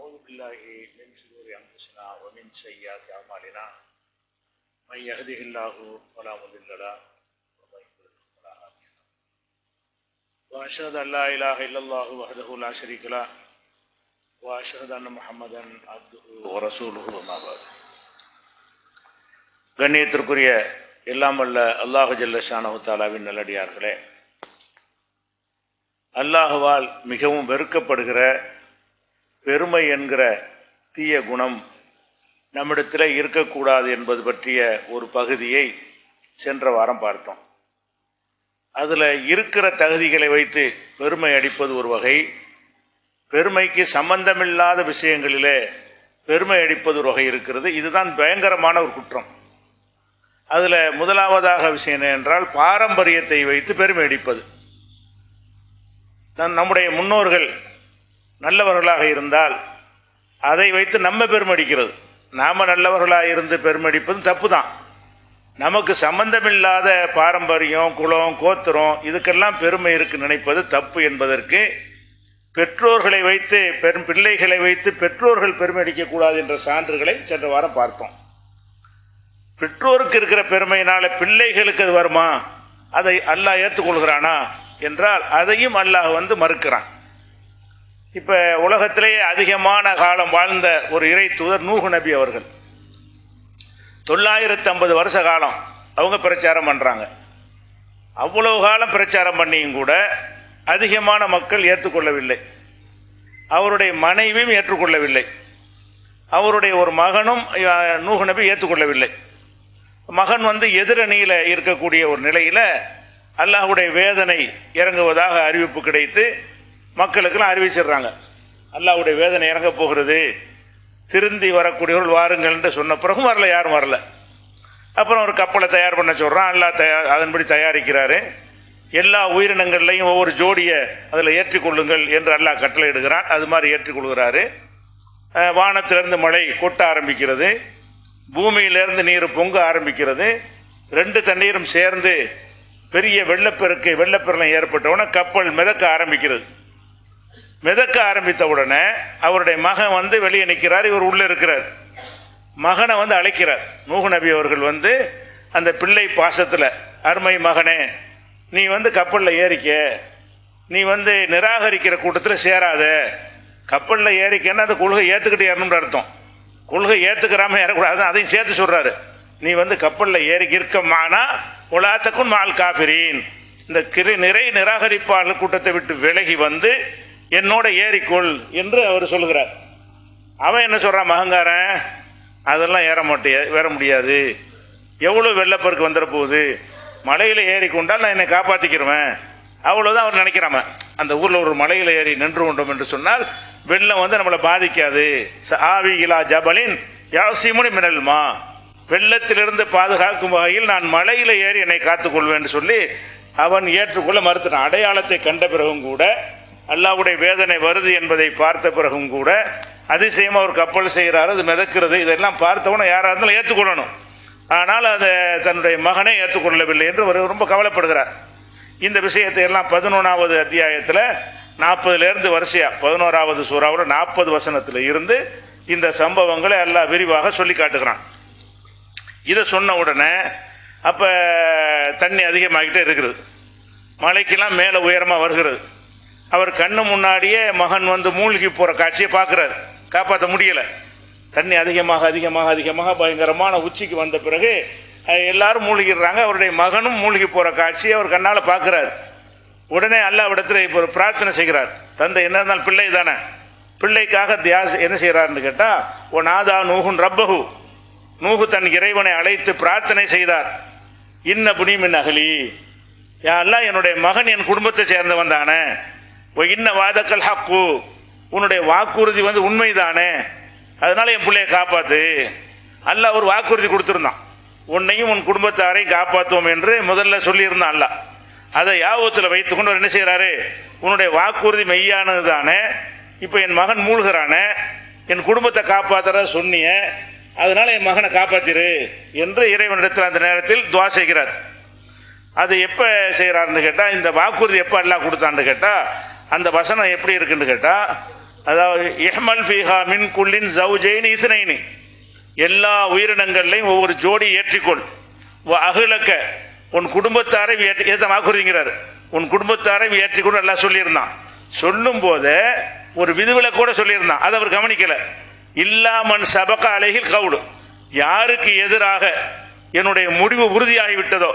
ونعوذ بالله من شرور أنفسنا ومن سيئات أعمالنا من يهده الله فلا مضل له ومن يضلل فلا هادي له وأشهد أن لا إله إلا الله وحده لا شريك له وأشهد أن محمدا عبده ورسوله وما بعد கண்ணியத்திற்குரிய எல்லாம் அல்ல அல்லாஹு ஜல்லஷானு தாலாவின் நல்லடியார்களே அல்லாஹுவால் மிகவும் வெறுக்கப்படுகிற பெருமை என்கிற தீய குணம் நம்மிடத்தில் இருக்கக்கூடாது என்பது பற்றிய ஒரு பகுதியை சென்ற வாரம் பார்த்தோம். அதில் இருக்கிற தகுதிகளை வைத்து பெருமை அடிப்பது ஒரு வகை பெருமைக்கு சம்பந்தமில்லாத விஷயங்களிலே பெருமை அடிப்பது ஒரு வகை இருக்கிறது. இதுதான் பயங்கரமான ஒரு குற்றம். அதில் முதலாவதாக விஷயம் என்றால் பாரம்பரியத்தை வைத்து பெருமை அடிப்பது. நம்முடைய முன்னோர்கள் நல்லவர்களாக இருந்தால் அதை வைத்து நம்ம பெருமடிக்கிறது. நாம் நல்லவர்களாக இருந்து பெருமடிப்பது தப்பு தான் நமக்கு சம்பந்தமில்லாத பாரம்பரியம் குலம் கோத்திரம் இதுக்கெல்லாம் பெருமை இருக்கு நினைப்பது தப்பு என்பதற்கு பெற்றோர்களை வைத்து பெரும் பிள்ளைகளை வைத்து பெற்றோர்கள் பெருமை அடிக்கக்கூடாது என்ற சான்றுகளை சென்ற வாரம் பார்த்தோம். பெற்றோருக்கு இருக்கிற பெருமையினால பிள்ளைகளுக்கு அது வருமா? அதை அல்லாஹ் ஏற்றுக்கொள்கிறானா? என்றால் அதையும் அல்லாஹ் வந்து மறுக்கிறான். இப்போ உலகத்திலேயே அதிகமான காலம் வாழ்ந்த ஒரு இறை தூதர் நூகு நபி அவர்கள். தொள்ளாயிரத்தி ஐம்பது வருஷ காலம் அவங்க பிரச்சாரம் பண்ணுறாங்க அவ்வளவு காலம் பிரச்சாரம் பண்ணியும் கூட அதிகமான மக்கள் ஏற்றுக்கொள்ளவில்லை. அவருடைய மனைவியும் ஏற்றுக்கொள்ளவில்லை. அவருடைய ஒரு மகனும் நூகு நபி ஏற்றுக்கொள்ளவில்லை. மகன் வந்து எதிரணியில் இருக்கக்கூடிய ஒரு நிலையில் அல்லாஹ்வுடைய வேதனை இறங்குவதாக அறிவிப்பு கிடைத்து மக்களுக்கெல்லாம் அறிவிச்சிடுறாங்க. அல்லாஹ்வுடைய வேதனை இறங்க போகிறது. திருந்தி வரக்கூடியவர்கள் வாருங்கள் என்று சொன்ன பிறகும் வரல யாரும் வரல. அப்புறம் ஒரு கப்பலை தயார் பண்ண சொல்கிறான் அல்லாஹ் தயார் அதன்படி தயாரிக்கிறாரு. எல்லா உயிரினங்கள்லையும் ஒவ்வொரு ஜோடியை அதில் ஏற்றிக்கொள்ளுங்கள் என்று அல்லாஹ் கட்டளை எடுக்கிறான் அது மாதிரி ஏற்றிக்கொள்கிறாரு. வானத்திலிருந்து மழை கொட்ட ஆரம்பிக்கிறது. பூமியிலிருந்து நீர் பொங்க ஆரம்பிக்கிறது. ரெண்டு தண்ணீரும் சேர்ந்து பெரிய வெள்ளப்பெருக்கு வெள்ளப்பெருளம் ஏற்பட்டவுடனே கப்பல் மிதக்க ஆரம்பிக்கிறது. மிதக்க ஆரம்பித்த உடனே அவருடைய மகன் வந்து வெளியே நிற்கிறார் இவர் உள்ள இருக்கிறார். மகனை வந்து அழைக்கிறார். நூகு நபி அவர்கள் வந்து அந்த பிள்ளை பாசத்தில் அருமை மகனே நீ வந்து கப்பலில் ஏறிக்க. நீ வந்து நிராகரிக்கிற கூட்டத்தில் சேராத. கப்பலில் ஏறிக்கன்னா அந்த கொள்கை ஏற்றுக்கிட்டு ஏறணும்னு அர்த்தம். கொள்கை ஏத்துக்கிறாம ஏறக்கூடாது அதையும் சேர்த்து சொல்கிறாரு நீ வந்து கப்பலில் ஏறி இருக்கமானா உலாத்தக்கும் மால் காபிரீன். இந்த கிரி நிறை நிராகரிப்பாளர் கூட்டத்தை விட்டு விலகி வந்து என்னோட ஏறிக்கொள் என்று அவர் சொல்லுகிறார். அவன் என்ன சொல்கிறான் மகங்காரன்? அதெல்லாம் ஏற மாட்டே ஏற முடியாது. எவ்வளோ வெள்ளப்பெருக்கு வந்துட போகுது? மலையில் ஏறி கொண்டால் நான் என்னை காப்பாத்திக்கிறவன் அவ்வளோதான் அவர் நினைக்கிறாம அந்த ஊரில் ஒரு மலையில் ஏறி நின்று கொண்டோம் என்று சொன்னால் வெள்ளம் வந்து நம்மளை பாதிக்காது. ஆவி இலா ஜபலின் யாசிமுனி மினல்மா வெள்ளத்திலிருந்து பாதுகாக்கும் வகையில் நான் மலையில் ஏறி என்னை காத்துக்கொள்வேன் என்று சொல்லி அவன் ஏற்றுக்கொள்ள மறுத்தான் அடையாளத்தை கண்ட பிறகும் கூட அல்லாவுடைய வேதனை வருது என்பதை பார்த்த பிறகும் கூட அதிசயமாக ஒரு கப்பல் செய்கிறாரு அது மிதக்கிறது. இதெல்லாம் பார்த்தவொன்னே யாராக இருந்தாலும் ஏற்றுக்கொள்ளணும் ஆனால் அதை தன்னுடைய மகனை ஏற்றுக்கொள்ளவில்லை என்று அவர் ரொம்ப கவலைப்படுகிறார். இந்த விஷயத்தை எல்லாம் பதினொன்றாவது அத்தியாயத்தில் நாற்பதுலேருந்து வரிசையாக வரிசையா பதினோராவது சூறாவோட நாற்பது வசனத்தில் இருந்து இந்த சம்பவங்களை எல்லாம் விரிவாக சொல்லி காட்டுகிறான். இதை சொன்ன உடனே அப்போ தண்ணி அதிகமாகிட்டே இருக்கிறது மலைக்கெல்லாம் மேலே உயரமாக வருகிறது. அவர் கண்ணு முன்னாடியே மகன் வந்து மூழ்கி போற காட்சியை பார்க்கிறார். காப்பாற்ற முடியல. தண்ணி அதிகமாக அதிகமாக அதிகமாக பயங்கரமான உச்சிக்கு வந்த பிறகு எல்லாரும் மூழ்கிடுறாங்க. அவருடைய மகனும் மூழ்கி போற காட்சியை அவர் கண்ணால் பார்க்கிறார். உடனே அல்லாவிடத்தில் இப்போ ஒரு பிரார்த்தனை செய்கிறார். தந்தை என்ன இருந்தாலும் பிள்ளை தானே. பிள்ளைக்காக தியாஸ் என்ன செய்கிறார்னு கேட்டால் ஓ நாதா நூகுன் ரப்பகு நூகு தன் இறைவனை அழைத்து பிரார்த்தனை செய்தார். இன்ன புனிமின் அகலி. யா அல்லாஹ் என்னுடைய மகன் என் குடும்பத்தை சேர்ந்தவன் தானே. இன்ன வாதக்கல் ஹக்கு. உன்னுடைய வாக்குறுதி வந்து உண்மைதானே? அதனால என் பிள்ளைய காப்பாத்து. அல்ல ஒரு வாக்குறுதி கொடுத்துருந்தான். உன்னையும் உன் குடும்பத்தாரையும் காப்பாற்றுவோம் என்று முதல்ல சொல்லியிருந்தான் அல்ல அதை யாபத்தில் வைத்துக்கொண்டு அவர் என்ன செய்யறாரு உன்னுடைய வாக்குறுதி மெய்யானது தானே இப்போ என் மகன் மூழ்கிறானே? என் குடும்பத்தை காப்பாத்துற சொன்னிய? அதனால என் மகனை காப்பாத்திரு என்று இறைவனிடத்தில் அந்த நேரத்தில் துவா செய்கிறார். அது எப்ப செய்யறாருன்னு கேட்டா இந்த வாக்குறுதி எப்ப அல்லா கொடுத்தான்னு கேட்டா அந்த வசனம் எப்படி இருக்குன்னு கேட்டா அதாவது இஹ்மல் ஃபீஹா மின் குல்லின் ஜவுஜைன் இஸ்னைனி. எல்லா உயிரினங்கள்லையும் ஒவ்வொரு ஜோடி ஏற்றிக்கொள். அகிலக்க. உன் குடும்பத்தாரை ஏற்ற வாக்குறுதிங்கிறார் உன் குடும்பத்தாரை ஏற்றிக்கொண்டு எல்லாம் சொல்லியிருந்தான். சொல்லும் போது ஒரு விதிவில கூட சொல்லியிருந்தான். அதை அவர் கவனிக்கல. இல்லாமன் சபக அழகில் கவுடு யாருக்கு எதிராக என்னுடைய முடிவு உறுதியாகிவிட்டதோ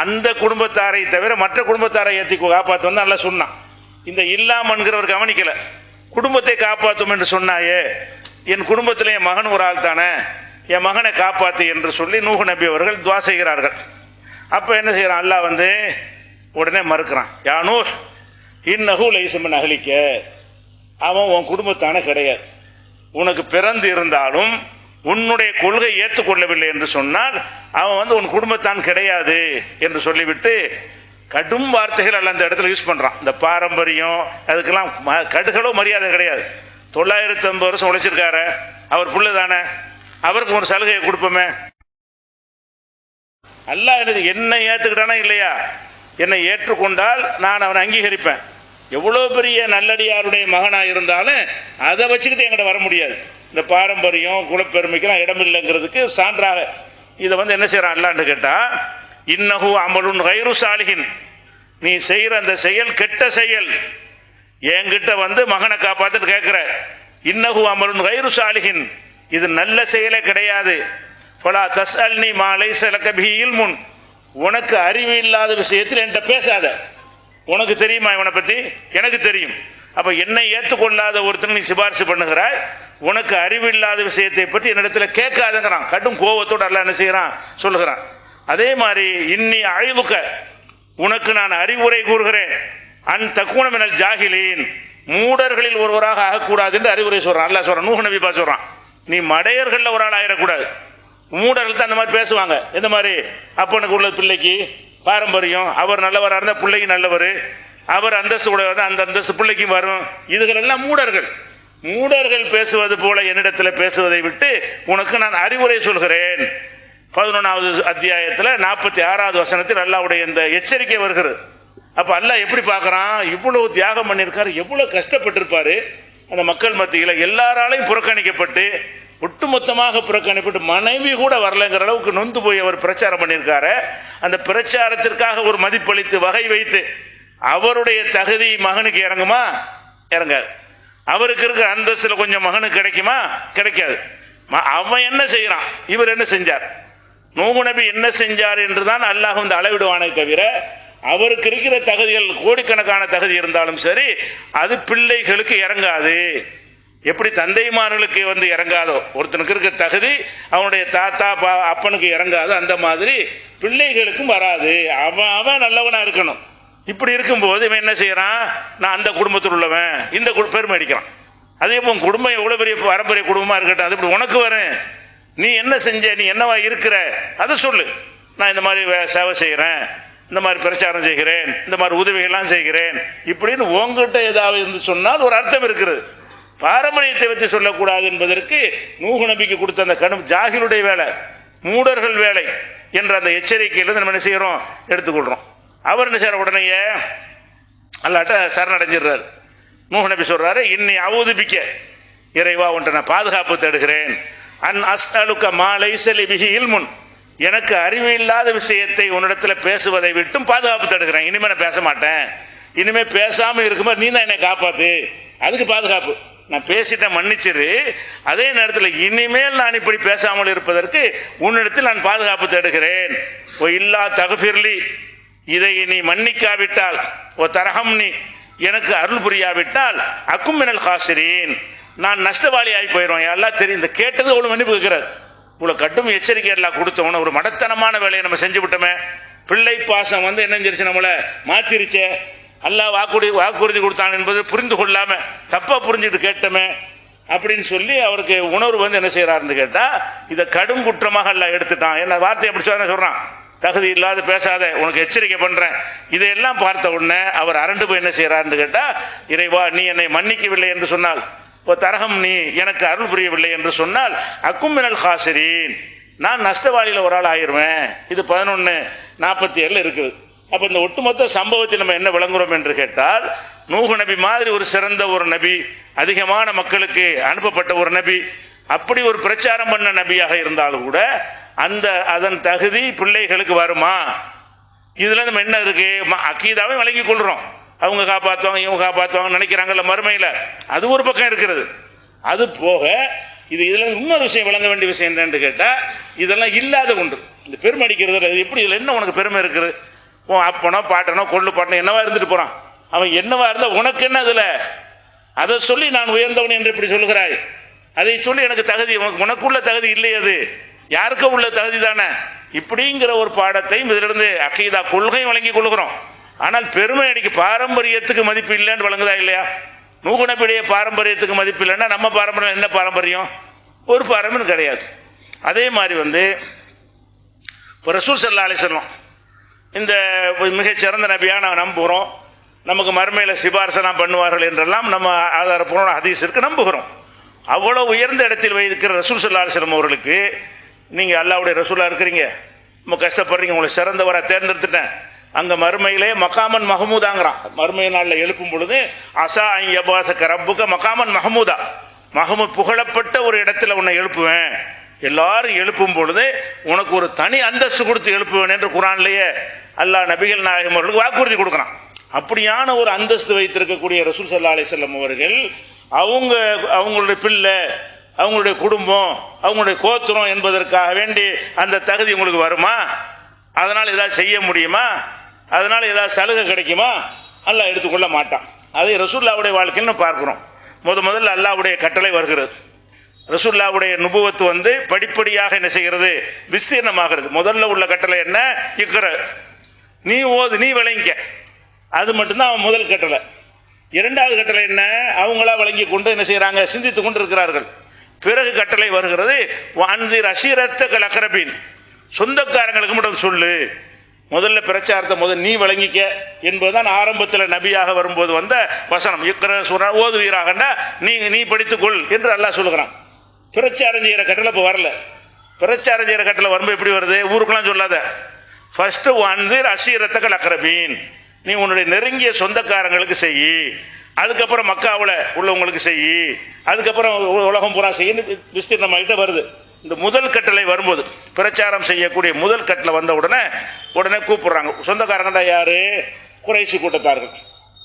அந்த குடும்பத்தாரை தவிர மற்ற குடும்பத்தாரை ஏற்றி காப்பாற்றணும் நல்லா சொன்னான். இந்த இல்லாமன்கிறவர் கவனிக்கல. குடும்பத்தை காப்பாற்றும் என்று சொன்னாயே என் குடும்பத்தில் என் மகன் ஒரு ஆள் தானே என் மகனை காப்பாத்து என்று சொல்லி நூகு நபி அவர்கள் துவா செய்கிறார்கள். அப்ப என்ன செய்யறான் அல்லாஹ் வந்து உடனே மறுக்கிறான். யானூ இன்னஹு லைசமன் அகலிக்க அவன் உன் குடும்பத்தான கிடையாது. உனக்கு பிறந்து இருந்தாலும் உன்னுடைய கொள்கை ஏற்றுக்கொள்ளவில்லை என்று சொன்னால் அவன் வந்து உன் குடும்பத்தான் கிடையாது என்று சொல்லிவிட்டு கடும் வார்த்தைகள் அல்ல அந்த இடத்துல யூஸ் பண்றான். இந்த பாரம்பரியம் அதுக்கெல்லாம் ம- கடுகளோ மரியாதை கிடையாது. தொள்ளாயிரத்தி ஐம்பது வருஷம் உழைச்சிருக்காரு. அவர் புள்ள தானே. அவருக்கு ஒரு சலுகையை கொடுப்போமே. அல்லாஹ் எனக்கு என்னை ஏத்துக்கிட்டானா இல்லையா? என்னை ஏற்றுக்கொண்டால் நான் அவனை அங்கீகரிப்பேன். எவ்வளவு பெரிய நல்லடியாருடைய மகனா இருந்தாலும் அதை வச்சுக்கிட்டு என்கிட்ட வர முடியாது. இந்த பாரம்பரியம் குலப்பெருமைக்கெல்லாம் இடம் இல்லைங்கிறதுக்கு சான்றாக இதை வந்து என்ன செய்யறான் அல்லான்னு கேட்டா இன்னஹு அமலுன் கைரு சாலிகின் நீ செய்யற அந்த செயல் கெட்ட செயல். என்கிட்ட வந்து மகனை காப்பாத்துட்டு கேட்கிற இன்னகு அமலுன் கைரு சாலிகின் இது நல்ல செயலே கிடையாது. பலா தஸ் அல்னி மாலை சலக்கபியில் முன் உனக்கு அறிவு இல்லாத விஷயத்தில் என்கிட்ட பேசாத. உனக்கு தெரியுமா இவனை பத்தி? எனக்கு தெரியும். அப்ப என்னை ஏற்றுக்கொள்ளாத ஒருத்தர் நீ சிபாரிசு பண்ணுகிறாய். உனக்கு அறிவு இல்லாத விஷயத்தை பற்றி என்னிடத்துல கேட்காதங்கிறான். கடும் கோவத்தோட அல்ல என்ன செய்யறான் சொல்லுகிறான். அதே மாதிரி இன்னி அழிவுக்க உனக்கு நான் அறிவுரை கூறுகிறேன். An தக்குணமெனல் Jacqueline. மூடர்களில் ஒருவராக ஆகக்கூடாது என்று அறிவுரை சொல்றான். அல்ல சொல்றான் நூஹ் நபி பா சொல்றான் நீ மடையர்களில் ஒரு ஆள் ஆயிடக்கூடாது. மூடர்கள் தான் அந்த மாதிரி பேசுவாங்க. எந்த மாதிரி? அப்பனுக்கு உள்ள பிள்ளைக்கு பாரம்பரியம் அவர் நல்லவராக இருந்தால் பிள்ளைக்கு நல்லவர் அவர் அந்தஸ்து உடையவர் அந்த அந்தஸ்து பிள்ளைக்கும் வரும். இதுகள் எல்லாம் மூடர்கள். மூடர்கள் பேசுவது போல என்னிடத்தில் பேசுவதை விட்டு உனக்கு நான் அறிவுரை சொல்கிறேன். பதினொன்றாவது அத்தியாயத்தில் நாற்பத்தி ஆறாவது வசனத்தில் அல்லாவுடைய இந்த எச்சரிக்கை வருகிறது. அப்போ அல்லாஹ் எப்படி பார்க்குறான்? இவ்வளவு தியாகம் பண்ணியிருக்காரு எவ்வளோ கஷ்டப்பட்டிருப்பாரு? அந்த மக்கள் மத்தியில் எல்லாராலையும் புறக்கணிக்கப்பட்டு ஒட்டுமொத்தமாக புறக்கணிப்பட்டு மனைவி கூட வரலங்கிற அளவுக்கு நொந்து போய் அவர் பிரச்சாரம் பண்ணியிருக்காரு. அந்த பிரச்சாரத்திற்காக ஒரு மதிப்பளித்து வகை வைத்து அவருடைய தகுதி மகனுக்கு இறங்குமா? இறங்காது. அவருக்கு இருக்கிற அந்தஸ்தில் கொஞ்சம் மகனுக்கு கிடைக்குமா? கிடைக்காது. அவன் என்ன செய்கிறான் இவர் என்ன செஞ்சார்? நூகு நபி என்ன செஞ்சார் என்றுதான் அல்லாஹ் வந்து அளவிடுவானே தவிர அவருக்கு இருக்கிற தகுதிகள் கோடிக்கணக்கான தகுதி இருந்தாலும் சரி அது பிள்ளைகளுக்கு இறங்காது. எப்படி தந்தைமார்களுக்கு வந்து இறங்காதோ ஒருத்தனுக்கு இருக்க தகுதி அவனுடைய தாத்தா பா அப்பனுக்கு இறங்காதோ அந்த மாதிரி பிள்ளைகளுக்கும் வராது. அவன் அவன் நல்லவனா இருக்கணும். இப்படி இருக்கும்போது இவன் என்ன செய்யறான்? நான் அந்த குடும்பத்தில் உள்ளவன். இந்த பெருமை அடிக்கிறான். அதே போல் குடும்பம் எவ்வளவு பெரிய பாரம்பரிய குடும்பமா இருக்கட்டும் அது இப்படி உனக்கு வரும். நீ என்ன செஞ்ச நீ என்னவா இருக்கிற? அதை சொல்லு. நான் இந்த மாதிரி சேவை செய்கிறேன் இந்த மாதிரி பிரச்சாரம் செய்கிறேன். இந்த மாதிரி உதவிகள்லாம் செய்கிறேன். இப்படின்னு உங்ககிட்ட ஏதாவது இருந்து சொன்னால் ஒரு அர்த்தம் இருக்கிறது. பாரம்பரியத்தை வச்சு சொல்லக்கூடாது என்பதற்கு நூகு நபிக்கு கொடுத்த அந்த கடும் ஜாகிலுடைய வேலை மூடர்கள் வேலை என்ற அந்த எச்சரிக்கையிலிருந்து நம்ம என்ன செய்யறோம் எடுத்துக்கொள்றோம். அவர் என்ன செய்யற உடனேயே அல்லாட்ட சரணடைஞ்சிடுறாரு. நூஹ் நபி சொல்றாரு இன்னை அவுதுபிக்க இறைவா உன்ட்ட நான் பாதுகாப்பு தேடுகிறேன். அன் அஸ்அலுக்க மாலை பிஹி இல்முன். எனக்கு அறிவு இல்லாத விஷயத்தை உன்னிடத்தில் பேசுவதை விட்டும் பாதுகாப்பு தடுக்கிறேன். இனிமே நான் பேச மாட்டேன். இனிமே பேசாமல் இருக்கும்போது நீ தான் என்னை காப்பாத்து. அதுக்கு பாதுகாப்பு. நான் பேசிட்டேன் மன்னிச்சிரு. அதே நேரத்தில் இனிமேல் நான் இப்படி பேசாமல் இருப்பதற்கு உன்னிடத்தில் நான் பாதுகாப்பு தேடுகிறேன். ஓ இல்லா தகுபிர்லி இதை நீ மன்னிக்காவிட்டால் ஓ தரகம் நீ எனக்கு அருள் புரியாவிட்டால் அக்கும் மினல் காசிரீன் நான் நஷ்டவாளி ஆகி போயிடுவேன் எல்லாம் தெரியும் இந்த கேட்டது அவ்வளவு மன்னிப்பு கேட்கிறார். இவ்வளவு கட்டும் எச்சரிக்கை எல்லாம் கொடுத்தவன ஒரு மடத்தனமான வேலையை நம்ம செஞ்சு விட்டோமே. பிள்ளை பாசம் வந்து என்ன செஞ்சிருச்சு நம்மளை? மாத்திருச்சே. அல்லா வாக்குறுதி வாக்குறுதி கொடுத்தான் என்பது புரிந்து கொள்ளாம தப்பா புரிஞ்சுட்டு கேட்டோமே அப்படின்னு சொல்லி அவருக்கு உணர்வு வந்து என்ன செய்யறாருன்னு கேட்டா இதை கடும் குற்றமாக எல்லாம் எடுத்துட்டான். என்ன வார்த்தை எப்படி சொல்ல சொல்றான்? தகுதி இல்லாத பேசாத உனக்கு எச்சரிக்கை பண்றேன். இதையெல்லாம் பார்த்த உடனே அவர் அரண்டு போய் என்ன செய்யறாருன்னு கேட்டா இறைவா நீ என்னை மன்னிக்கவில்லை என்று சொன்னால் இப்போ தரகம் நீ எனக்கு அருள் புரியவில்லை என்று சொன்னால் அக்கும் மினல் நான் நஷ்டவாளியில் ஒரு ஆள் ஆயிருவேன். இது பதினொன்று நாற்பத்தி ஏழில் இருக்குது. அப்போ இந்த ஒட்டுமொத்த சம்பவத்தை நம்ம என்ன விளங்குறோம் என்று கேட்டால் நூகு நபி மாதிரி ஒரு சிறந்த ஒரு நபி அதிகமான மக்களுக்கு அனுப்பப்பட்ட ஒரு நபி அப்படி ஒரு பிரச்சாரம் பண்ண நபியாக இருந்தாலும் கூட அந்த அதன் தகுதி பிள்ளைகளுக்கு வருமா? இதுல நம்ம என்ன இருக்கு? அக்கீதாவே வழங்கி கொள்றோம். அவங்க காப்பாற்றுவாங்க இவங்க காப்பாற்றுவாங்கன்னு நினைக்கிறாங்கல்ல மறுமையில். அது ஒரு பக்கம் இருக்கிறது. அது போக இது இதில் இன்னொரு விஷயம் விளங்க வேண்டிய விஷயம் என்னன்னு கேட்டால் இதெல்லாம் இல்லாத ஒன்று. இந்த பெருமை அடிக்கிறது அது எப்படி இதில் என்ன உனக்கு பெருமை இருக்குது? உன் அப்பனோ பாட்டனோ கொள்ளு பாட்டனோ என்னவா இருந்துட்டு போகிறான் அவன் என்னவா இருந்தால் உனக்கு என்ன அதில்? அதை சொல்லி நான் உயர்ந்தவன் என்று இப்படி சொல்லுகிறாய் அதை சொல்லி எனக்கு தகுதி உனக்கு உனக்குள்ள தகுதி இல்லை அது. யாருக்கும் உள்ள தகுதி தானே? இப்படிங்கிற ஒரு பாடத்தையும் இதிலிருந்து அக்கீதா கொள்கையும் வழங்கி கொள்கிறோம். ஆனால் பெருமை அடிக்க பாரம்பரியத்துக்கு மதிப்பு இல்லைன்னு வழங்குதா இல்லையா? நூகுணப்பிடைய பாரம்பரியத்துக்கு மதிப்பு இல்லைன்னா நம்ம பாரம்பரியம் என்ன பாரம்பரியம்? ஒரு பாரம்பரியம் கிடையாது. அதே மாதிரி வந்து இப்போ ரசூல் சல்லா அலிசல்லம் இந்த மிகச் சிறந்த நபியாக நான் நம்புகிறோம். நமக்கு மறுமையில் சிபாரசெல்லாம் பண்ணுவார்கள் என்றெல்லாம் நம்ம ஆதாரப்பூர்வ ஹதீஸ் நம்புகிறோம். அவ்வளோ உயர்ந்த இடத்தில் வைத்திருக்கிற ரசூல் சல்லா அலிஸ்லம் அவர்களுக்கு நீங்கள் அல்லாவுடைய ரசூலாக இருக்கிறீங்க. ரொம்ப கஷ்டப்படுறீங்க. உங்களை சிறந்தவராக தேர்ந்தெடுத்துட்டேன். அங்க மறுமையிலே மகாமன் மஹமூதாங்கிறான் மறுமை நாளில் எழுப்பும் பொழுது அசா ஐயபாசக்க ரப்புக்க மகாமன் மஹமூதா. மகமு புகழப்பட்ட ஒரு இடத்துல உன்னை எழுப்புவேன். எல்லாரும் எழுப்பும் பொழுது உனக்கு ஒரு தனி அந்தஸ்து கொடுத்து எழுப்புவேன் என்று குரான்லேயே அல்லாஹ் நபிகள் நாயகம் அவர்களுக்கு வாக்குறுதி கொடுக்குறான். அப்படியான ஒரு அந்தஸ்து வைத்திருக்கக்கூடிய ரசூல் சல்லா அலிசல்லம் அவர்கள் அவங்க அவங்களுடைய பிள்ளை அவங்களுடைய குடும்பம் அவங்களுடைய கோத்திரம் என்பதற்காக வேண்டி அந்த தகுதி உங்களுக்கு வருமா? அதனால் ஏதாவது செய்ய முடியுமா? அதனால் ஏதாவது சலுகை கிடைக்குமா? அல்லாஹ் எடுத்துக்கொள்ள மாட்டான். அதை ரசூல்லாவுடைய வாழ்க்கைன்னு பார்க்குறோம். முத முதல்ல அல்லாவுடைய கட்டளை வருகிறது. ரசூல்லாவுடைய நுபுவத்து வந்து படிப்படியாக என்ன செய்கிறது? விஸ்தீர்ணமாகிறது. முதல்ல உள்ள கட்டளை என்ன? இக்கிற நீ ஓது நீ விளங்கிக்க. அது மட்டும்தான் அவன் முதல் கட்டளை. இரண்டாவது கட்டளை என்ன? அவங்களா வழங்கி கொண்டு என்ன செய்கிறாங்க சிந்தித்துக் கொண்டு இருக்கிறார்கள் பிறகு கட்டளை வருகிறது அந்திர் அசீரத்த கலக்கரபின் சொந்தக்காரங்களுக்கு மட்டும் சொல்லு. முதல்ல பிரச்சாரத்தை முதல் நீ வழங்கிக்க என்பதுதான் ஆரம்பத்தில் நபியாக வரும்போது வந்த வசனம். இக்கர சுர ஓதுவீராகண்டா நீ நீ படித்துக்கொள் என்று அல்லாஹ் சொல்லுகிறான். பிரச்சாரம் செய்கிற கட்டளை இப்போ வரல. பிரச்சாரம் செய்கிற கட்டளை வரும்போது எப்படி வருது? ஊருக்கெல்லாம் சொல்லாத. ஃபர்ஸ்ட் வந்து அசீரத்தை அக்கரபீன் நீ உன்னுடைய நெருங்கிய சொந்தக்காரங்களுக்கு செய். அதுக்கப்புறம் மக்காவில் உள்ளவங்களுக்கு செய். அதுக்கப்புறம் உ- உலகம் பூரா செய்யு விஸ்தீர்ணமாகிட்ட வருது. இந்த முதல் கட்டளை வரும்போது பிரச்சாரம் செய்யக்கூடிய முதல் கட்டளை வந்த உடனே உடனே கூப்பிடுறாங்க. சொந்தக்காரங்கடா யாரு? குறைசி கூட்டத்தார்கள்.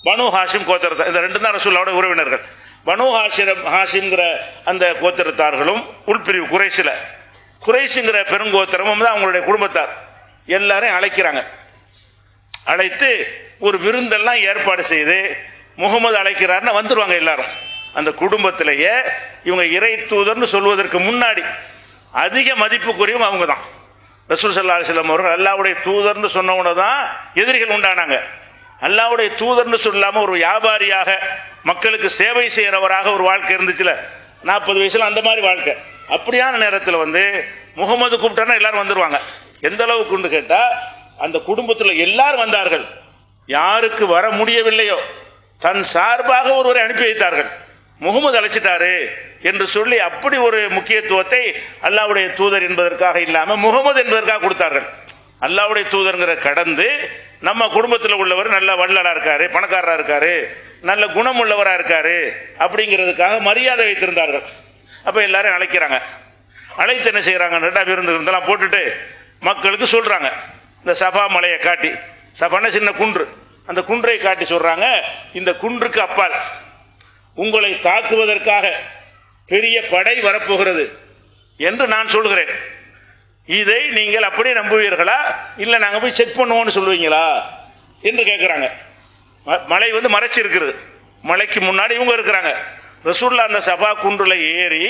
பனு ஹாஷிம் கோத்திரத்தார் இந்த ரெண்டு தான் ரசூல்லாவோட உறவினர்கள். பனு ஹாஷிரம் ஹாஷிங்கிற அந்த கோத்திரத்தார்களும் உள்பிரிவு குறைசில குறைசிங்கிற பெருங்கோத்திரமும் தான் அவங்களுடைய குடும்பத்தார். எல்லாரையும் அழைக்கிறாங்க. அழைத்து ஒரு விருந்தெல்லாம் ஏற்பாடு செய்து முகமது அழைக்கிறாருன்னு வந்துடுவாங்க எல்லாரும். அந்த குடும்பத்திலேயே இவங்க இறை தூதர்னு சொல்வதற்கு முன்னாடி அதிக மதிப்புக்குரியவங்க அவங்க தான் ரசூல் சல்லா அலிஸ்லாம் அவர்கள் அல்லாவுடைய தூதர்னு சொன்னவன தான் எதிரிகள் உண்டானாங்க. அல்லாவுடைய தூதர்னு சொல்லாமல் ஒரு வியாபாரியாக மக்களுக்கு சேவை செய்கிறவராக ஒரு வாழ்க்கை இருந்துச்சுல. நாற்பது வயசில் அந்த மாதிரி வாழ்க்கை. அப்படியான நேரத்தில் வந்து முகமது கூப்பிட்டானா எல்லாரும் வந்துருவாங்க. எந்த அளவுக்கு கேட்டால் அந்த குடும்பத்தில் எல்லாரும் வந்தார்கள். யாருக்கு வர முடியவில்லையோ தன் சார்பாக ஒருவரை அனுப்பி வைத்தார்கள். முகமது அழைச்சிட்டாரு. என்று சொல்லி அப்படி ஒரு முக்கியத்துவத்தை அல்லாவுடைய தூதர் என்பதற்காக இல்லாமல் முகமது என்பதற்காக கொடுத்தார்கள். அல்லாவுடைய தூதருங்கிற கடந்து நம்ம குடும்பத்தில் உள்ளவர் நல்ல வள்ளலா இருக்காரு பணக்காரரா இருக்காரு நல்ல குணம் உள்ளவரா இருக்காரு அப்படிங்கிறதுக்காக மரியாதை வைத்திருந்தார்கள். அப்ப எல்லாரும் அழைக்கிறாங்க. அழைத்து என்ன செய்யறாங்க விருந்து இருந்தெல்லாம் போட்டுட்டு மக்களுக்கு சொல்றாங்க. இந்த சபா மலையை காட்டி சபான சின்ன குன்று. அந்த குன்றை காட்டி சொல்றாங்க இந்த குன்றுக்கு அப்பால். உங்களை தாக்குவதற்காக பெரிய படை வரப்போகிறது என்று நான் சொல்கிறேன். இதை நீங்கள் அப்படியே நம்புவீர்களா? இல்லை நாங்கள் போய் செக் பண்ணுவோம்னு சொல்லுவீங்களா? என்று கேட்குறாங்க ம- மலை வந்து மறைச்சி இருக்குது மலைக்கு முன்னாடி இவங்க இருக்கிறாங்க. ரசூல்லா அந்த சபா குன்றுல ஏறி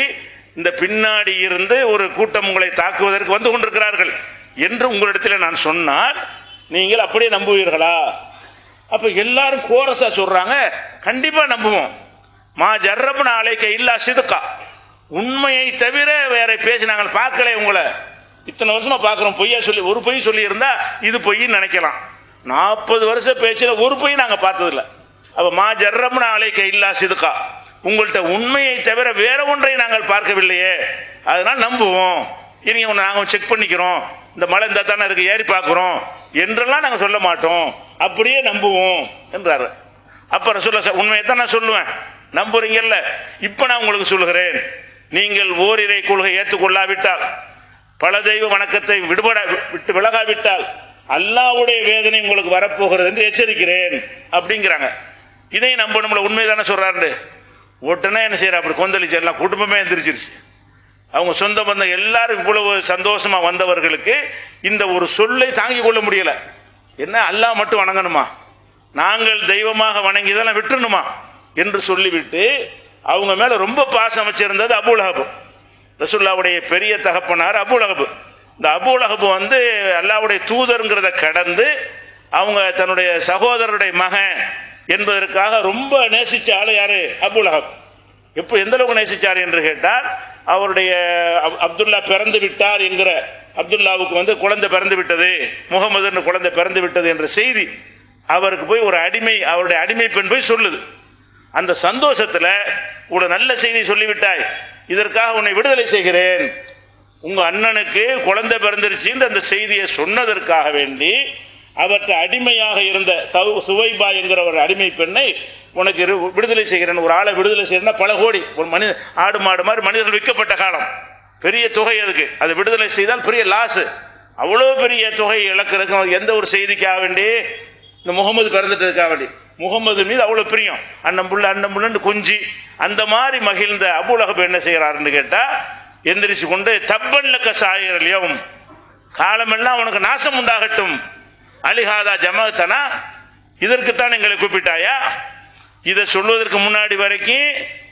இந்த பின்னாடி இருந்து ஒரு கூட்டம் உங்களை தாக்குவதற்கு வந்து கொண்டிருக்கிறார்கள் என்று உங்களிடத்தில் நான் சொன்னால் நீங்கள் அப்படியே நம்புவீர்களா? அப்ப எல்லாரும் கோரஸா சொல்றாங்க. கண்டிப்பா நம்புவோம். மா ஜர்ரப்ன அழைக்க இல்லா சிதுக்கா. உண்மையை தவிர வேற பேசி நாங்கள் பார்க்கல உங்களை. இத்தனை வருஷமா பார்க்குறோம். பொய்யா சொல்லி ஒரு பொய் சொல்லியிருந்தா இது பொய்ன்னு நினைக்கலாம். நாற்பது வருஷம் பேச்சில் ஒரு பொய் நாங்கள் பார்த்ததில்ல. அப்போ மா ஜர்ரப்ன அழைக்க இல்லா சிதுக்கா. உங்கள்கிட்ட உண்மையை தவிர வேற ஒன்றை நாங்கள் பார்க்கவில்லையே. அதனால் நம்புவோம். இனி உன்னை நாங்கள் செக் பண்ணிக்கிறோம். இந்த மழை இந்த தானே இருக்கு ஏறி பார்க்குறோம். என்றெல்லாம் நாங்கள் சொல்ல மாட்டோம். அப்படியே நம்புவோம் என்றார். அப்புறம் சொல்ல சார் உண்மையை தான் நான் சொல்லுவேன். நம்புறீங்கல்ல? இப்ப நான் உங்களுக்கு சொல்லுகிறேன். நீங்கள் ஓரிரை கொள்கை ஏற்றுக்கொள்ளாவிட்டால் பல தெய்வ வணக்கத்தை விடுபட விட்டு விலகாவிட்டால் அல்லாவுடைய வேதனை உங்களுக்கு வரப்போகிறது என்று எச்சரிக்கிறேன் அப்படிங்கிறாங்க. இதை நம்பணும்ல உண்மைதானே சொல்றாரு உடனே என்ன செய்யற அப்படி கொந்தளிச்சு எல்லாம் குடும்பமே எந்திரிச்சிருச்சு. அவங்க சொந்த பந்தம் எல்லாரும் இவ்வளவு சந்தோஷமா வந்தவர்களுக்கு இந்த ஒரு சொல்லை தாங்கிக் கொள்ள முடியல. என்ன? அல்லாஹ் மட்டும் வணங்கணுமா? நாங்கள் தெய்வமாக வணங்கி இதெல்லாம் விட்டுணுமா என்று சொல்லிவிட்டு அவங்க மேல ரொம்ப பாசம் வச்சிருந்தது அபுலகபு ரசுல்லாவுடைய பெரிய தகப்பனார் அபுலகபு இந்த அபுலகபு வந்து அல்லாவுடைய தூதருங்கிறத கடந்து அவங்க தன்னுடைய சகோதரருடைய மகன் என்பதற்காக ரொம்ப நேசிச்ச ஆள் யாரு? அபுலகப் எப்போ எந்த அளவுக்கு நேசிச்சார் என்று கேட்டால் அவருடைய அப்- அப்துல்லா பிறந்து விட்டார் என்கிற அப்துல்லாவுக்கு வந்து குழந்தை பிறந்து விட்டது முகமதுன்னு குழந்தை பிறந்து விட்டது என்ற செய்தி அவருக்கு போய் ஒரு அடிமை அவருடைய அடிமை பெண் போய் சொல்லுது. அந்த சந்தோஷத்துல ஒரு நல்ல செய்தி சொல்லிவிட்டாய். இதற்காக உன்னை விடுதலை செய்கிறேன். உங்க அண்ணனுக்கு குழந்தை பிறந்துருச்சுன்ற அந்த செய்தியை சொன்னதற்காக வேண்டி அவற்றை அடிமையாக இருந்த சவு- சுவைபா என்கிற ஒரு அடிமை பெண்ணை உனக்கு விடுதலை செய்கிறேன். ஒரு ஆளை விடுதலை செய்யறேன்னா பல கோடி. ஒரு மனித ஆடு மாடு மாதிரி மனிதர்கள் விற்கப்பட்ட காலம். பெரிய தொகை அதுக்கு. அது விடுதலை செய்தால் பெரிய லாஸு அவ்வளோ பெரிய தொகை இழக்கிறதுக்கும் எந்த ஒரு செய்திக்காக வேண்டி? இந்த முகமது பிறந்துட்டு இருக்கா வேண்டி. முகமது மீது அவ்வளோ பிரியம். அண்ணன் புள்ள அண்ணன் புள்ளன்னு கொஞ்சி. அந்த மாதிரி மகிழ்ந்த அபுலகப் என்ன செய்கிறாருன்னு கேட்டா எந்திரிச்சு கொண்டு தப்பன்லக்க கசாயிரலியும் காலமெல்லாம் உனக்கு நாசம் உண்டாகட்டும். அலிஹாதா ஜமகத்தனா இதற்குத்தான் எங்களை கூப்பிட்டாயா? இதை சொல்வதற்கு முன்னாடி வரைக்கும்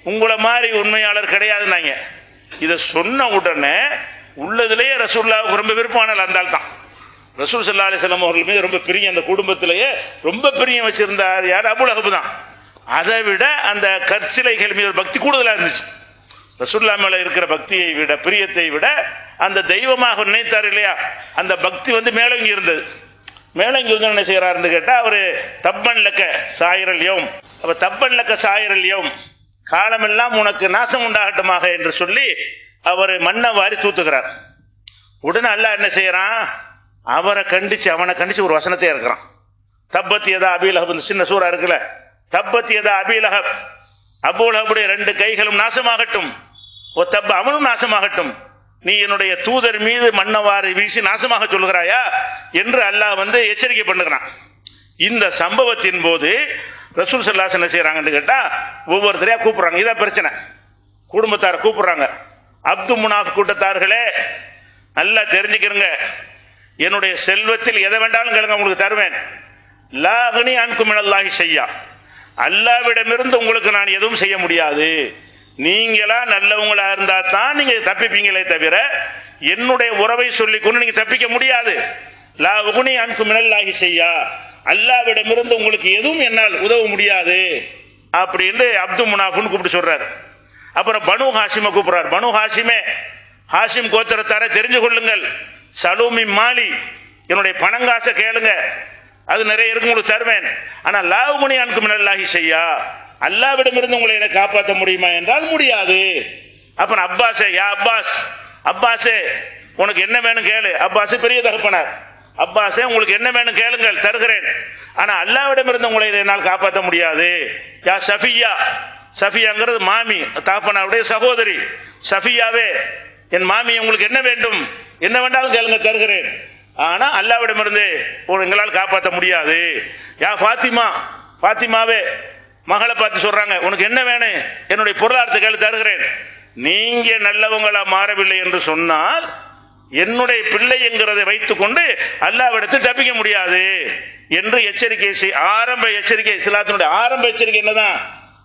உங்களை மாதிரி உண்மையாளர் கிடையாதுனாங்க இதை சொன்ன உடனே உள்ளதுலேயே ரசூல்லாவுக்கு ரொம்ப விருப்பமானல் அந்தால் தான் ரசூ சல்லா அலிஸ்லாம் அவர்கள் மீது ரொம்ப பிரியம். அந்த குடும்பத்திலேயே ரொம்ப பிரியம் வச்சிருந்தார். யார்? அபுலகபு தான். அதை விட அந்த கற்சிலைகள் மீது ஒரு பக்தி கூடுதலாக இருந்துச்சு. ரசூல்லா மேலே இருக்கிற பக்தியை விட பிரியத்தை விட அந்த தெய்வமாக நினைத்தார் இல்லையா? அந்த பக்தி வந்து மேலங்கி இருந்தது. மேலங்கி வந்து என்ன செய்கிறாருன்னு கேட்டால் அவர் தப்பன் லக்க சாயிரல் யோம். அப்போ தப்பன் லக்க சாயிரல் யோம். காலமெல்லாம் உனக்கு நாசம் உண்டாகட்டுமாக என்று சொல்லி அவர் மண்ணை வாரி தூத்துகிறார் உடனே அல்லா என்ன செய்கிறான் அவரை கண்டிச்சு அவனை கண்டிச்சு ஒரு வசனத்தையே இருக்கிறான். தப்பத் எதா அபீலஹப் இந்த சின்ன சூறா இருக்குல்ல? தப்பத் எதா அபீலஹப் அபூலஹபுடைய ரெண்டு கைகளும் நாசமாகட்டும். ஓ தப்ப அவனும் நாசமாகட்டும். நீ என்னுடைய தூதர் மீது மண்ணவாறு வீசி நாசமாக சொல்லுகிறாயா? என்று அல்லாஹ் வந்து எச்சரிக்கை பண்ணுகிறான். இந்த சம்பவத்தின் போது ரசூல் சல்லாஸ் என்ன செய்யறாங்கன்னு கேட்டா ஒவ்வொருத்தரையா கூப்பிடுறாங்க. இதான் பிரச்சனை. குடும்பத்தார் கூப்பிடுறாங்க. அப்து முனாஃப் கூட்டத்தார்களே நல்லா தெரிஞ்சுக்கிறங்க. என்னுடைய செல்வத்தில் எதை வேண்டாலும் கேளுங்க உங்களுக்கு தருவேன். லாகனி அன்குமிழல்லாகி செய்யா அல்லாவிடமிருந்து உங்களுக்கு நான் எதுவும் செய்ய முடியாது. நீங்களா நல்லவங்களா இருந்தா தான் நீங்க தப்பிப்பீங்களே தவிர என்னுடைய உறவை சொல்லி கொண்டு நீங்க தப்பிக்க முடியாது. லாகுனி அன்குமிழல்லாகி செய்யா அல்லாவிடமிருந்து உங்களுக்கு எதுவும் என்னால் உதவ முடியாது. அப்படின்னு அப்து முனாஃபுன்னு கூப்பிட்டு சொல்றாரு. அப்புறம் பனு ஹாஷிமை கூப்பிடுறார். பனு ஹாஷிமே ஹாஷிம் கோத்திரத்தார தெரிஞ்சு கொள்ளுங்கள். சலூமி மாலி. என்னுடைய பணங்காசை கேளுங்க. அது நிறைய இருக்கு உங்களுக்கு தருவேன். ஆனா லாவுமணி அன்கு மினல்லாஹி செய்யா அல்லாவிடமிருந்து உங்களை எனக்கு காப்பாற்ற முடியுமா என்றால் முடியாது. அப்புறம் அப்பாஸே யா அப்பாஸ் அப்பாஸே உனக்கு என்ன வேணும் கேளு. அப்பாஸ் பெரிய தகப்பனார். அப்பாஸே உங்களுக்கு என்ன வேணும் கேளுங்கள் தருகிறேன். ஆனா அல்லாவிடமிருந்து உங்களை என்னால் காப்பாற்ற முடியாது. யா சஃபியா சஃபியாங்கிறது மாமி தாப்பனாவுடைய சகோதரி. சஃபியாவே என் மாமி உங்களுக்கு என்ன வேண்டும்? என்ன வேண்டாலும் கேளுங்க தருகிறேன். ஆனா அல்லாவிடமிருந்து எங்களால் காப்பாற்ற முடியாது. யா ஃபாத்திமா ஃபாத்திமாவே மகளை பார்த்து சொல்றாங்க உனக்கு என்ன வேணும்? என்னுடைய பொருளாதாரத்தை கேள்வி தருகிறேன். நீங்க நல்லவங்களா மாறவில்லை என்று சொன்னால் என்னுடைய பிள்ளை என்கிறதை வைத்துக்கொண்டு அல்லாவிடத்தில் தப்பிக்க முடியாது என்று எச்சரிக்கை ஆரம்ப எச்சரிக்கை இஸ்லாத்தினுடைய ஆரம்ப எச்சரிக்கை என்னதான்?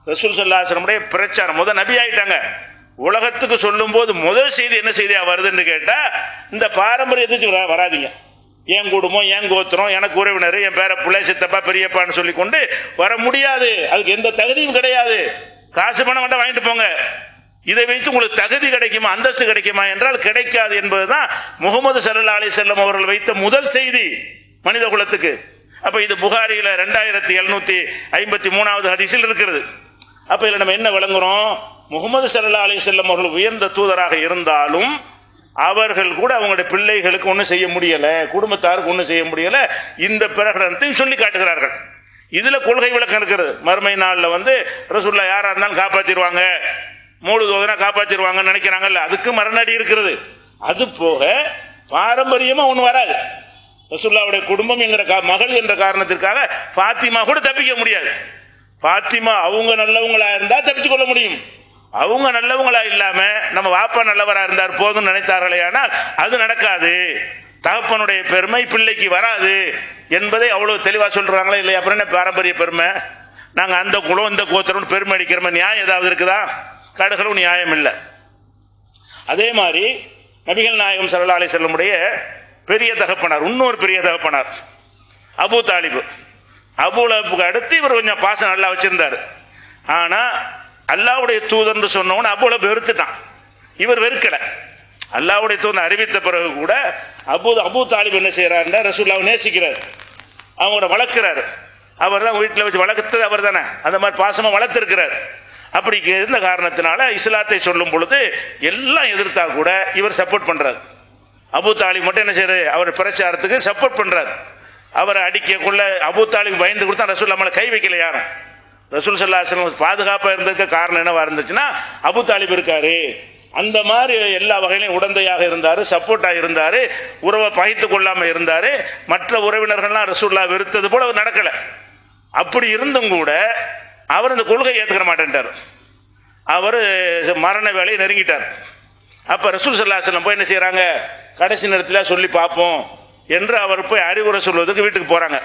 ரசூல் சல்லாசனமுடைய பிரச்சாரம். முதல் நபி ஆயிட்டாங்க. உலகத்துக்கு சொல்லும் போது முதல் செய்தி என்ன செய்தியா வருதுன்னு கேட்டா இந்த பாரம்பரியத்துக்கு வராதிங்க வராதீங்க. என் குடும்பம் என் கோத்திரம் எனக்கு உறவினர் என் பேர பிள்ளை சித்தப்பா பெரியப்பான்னு சொல்லி கொண்டு வர முடியாது. அதுக்கு எந்த தகுதியும் கிடையாது. காசு பணம் வேண்டாம் வாங்கிட்டு போங்க. இதை வைத்து உங்களுக்கு தகுதி கிடைக்குமா அந்தஸ்து கிடைக்குமா என்றால் கிடைக்காது என்பதுதான் முகமது சல்லா அலி செல்லம் அவர்கள் வைத்த முதல் செய்தி மனித குலத்துக்கு. அப்ப இது புகாரியில ரெண்டாயிரத்தி எழுநூத்தி ஐம்பத்தி மூணாவது ஹதிசில் இருக்கிறது. அப்ப இதுல நம்ம என்ன விளங்குறோம்? முகமது சல்லா அலி செல்லம் அவர்கள் உயர்ந்த தூதராக இருந்தாலும் அவர்கள் கூட அவங்களுடைய பிள்ளைகளுக்கு ஒன்றும் செய்ய முடியல குடும்பத்தாருக்கு ஒன்றும் செய்ய முடியல இந்த பிரகடனத்தையும் சொல்லி காட்டுகிறார்கள். இதுல கொள்கை விளக்கம் இருக்கிறது. மறுமை நாளில் வந்து ரசூல்லா யாரா இருந்தாலும் காப்பாற்றிடுவாங்க மூடு தோதனா காப்பாற்றிடுவாங்க நினைக்கிறாங்கல்ல அதுக்கு மரணடி இருக்கிறது. அது போக பாரம்பரியமா ஒண்ணு வராது. ரசூல்லாவுடைய குடும்பம் என்கிற மகள் என்ற காரணத்திற்காக ஃபாத்திமா கூட தப்பிக்க முடியாது. ஃபாத்திமா அவங்க நல்லவங்களா இருந்தா தப்பிச்சு கொள்ள முடியும். அவங்க நல்லவங்களா இல்லாம நம்ம வாப்பா நல்லவரா இருந்தார் போதும் நினைத்தார்களே ஆனால் அது நடக்காது. தகப்பனுடைய பெருமை பிள்ளைக்கு வராது என்பதை அவ்வளவு தெளிவா சொல்றாங்களா இல்லையா? அப்புறம் என்ன பாரம்பரிய பெருமை? நாங்க அந்த குலம் இந்த கோத்திரம் பெருமை அடிக்கிறோம்? நியாயம் ஏதாவது இருக்குதா? கடுகளும் நியாயம் இல்லை. அதே மாதிரி நபிகள் நாயகம் சல்லா அலி செல்லமுடைய பெரிய தகப்பனார் இன்னொரு பெரிய தகப்பனார் அபு தாலிபு. அபுலப்புக்கு அடுத்து இவர் கொஞ்சம் பாசம் நல்லா வச்சிருந்தார். ஆனா அல்லாவுடைய தூதர்னு சொன்னவன அவ்வளவு வெறுத்துட்டான். இவர் வெறுக்கல. அல்லாவுடைய தூதன் அறிவித்த பிறகு கூட அபு அபு தாலிப் என்ன செய்யறாருன்னா ரசூல்லாவை நேசிக்கிறார். அவங்கள வளர்க்கிறார். அவர் தான் வீட்டில் வச்சு வளர்த்தது அவர் தானே அந்த மாதிரி பாசமாக வளர்த்துருக்கிறார். அப்படி இருந்த காரணத்தினால இஸ்லாத்தை சொல்லும் பொழுது எல்லாம் எதிர்த்தா கூட இவர் சப்போர்ட் பண்ணுறாரு அபு தாலிப் மட்டும் என்ன செய்யறாரு அவர் பிரச்சாரத்துக்கு சப்போர்ட் பண்ணுறாரு அவரை அடிக்கக்குள்ள அபு தாலிப் பயந்து கொடுத்தா ரசூல் நம்மளை கை வைக்கல யாரும். ரசூல் சல்லாஹம் பாதுகாப்பாக இருந்ததுக்கு காரணம் என்னவா இருந்துச்சுன்னா அபு தாலிப் இருக்காரு. அந்த மாதிரி எல்லா வகையிலும் உடந்தையாக இருந்தார் சப்போர்ட்டாக இருந்தார் உறவை பகைத்து கொள்ளாமல் இருந்தார். மற்ற உறவினர்கள்லாம் ரசூல்லா வெறுத்தது போல அவர் நடக்கலை. அப்படி இருந்தும் கூட அவர் இந்த கொள்கையை ஏற்றுக்கிற மாட்டேன்ட்டார். அவர் மரண வேலையை நெருங்கிட்டார். அப்போ ரசூல் சல்லாஹம் போய் என்ன செய்கிறாங்க கடைசி நேரத்தில் சொல்லி பார்ப்போம் என்று அவர் போய் அறிவுரை சொல்வதற்கு வீட்டுக்கு போகிறாங்க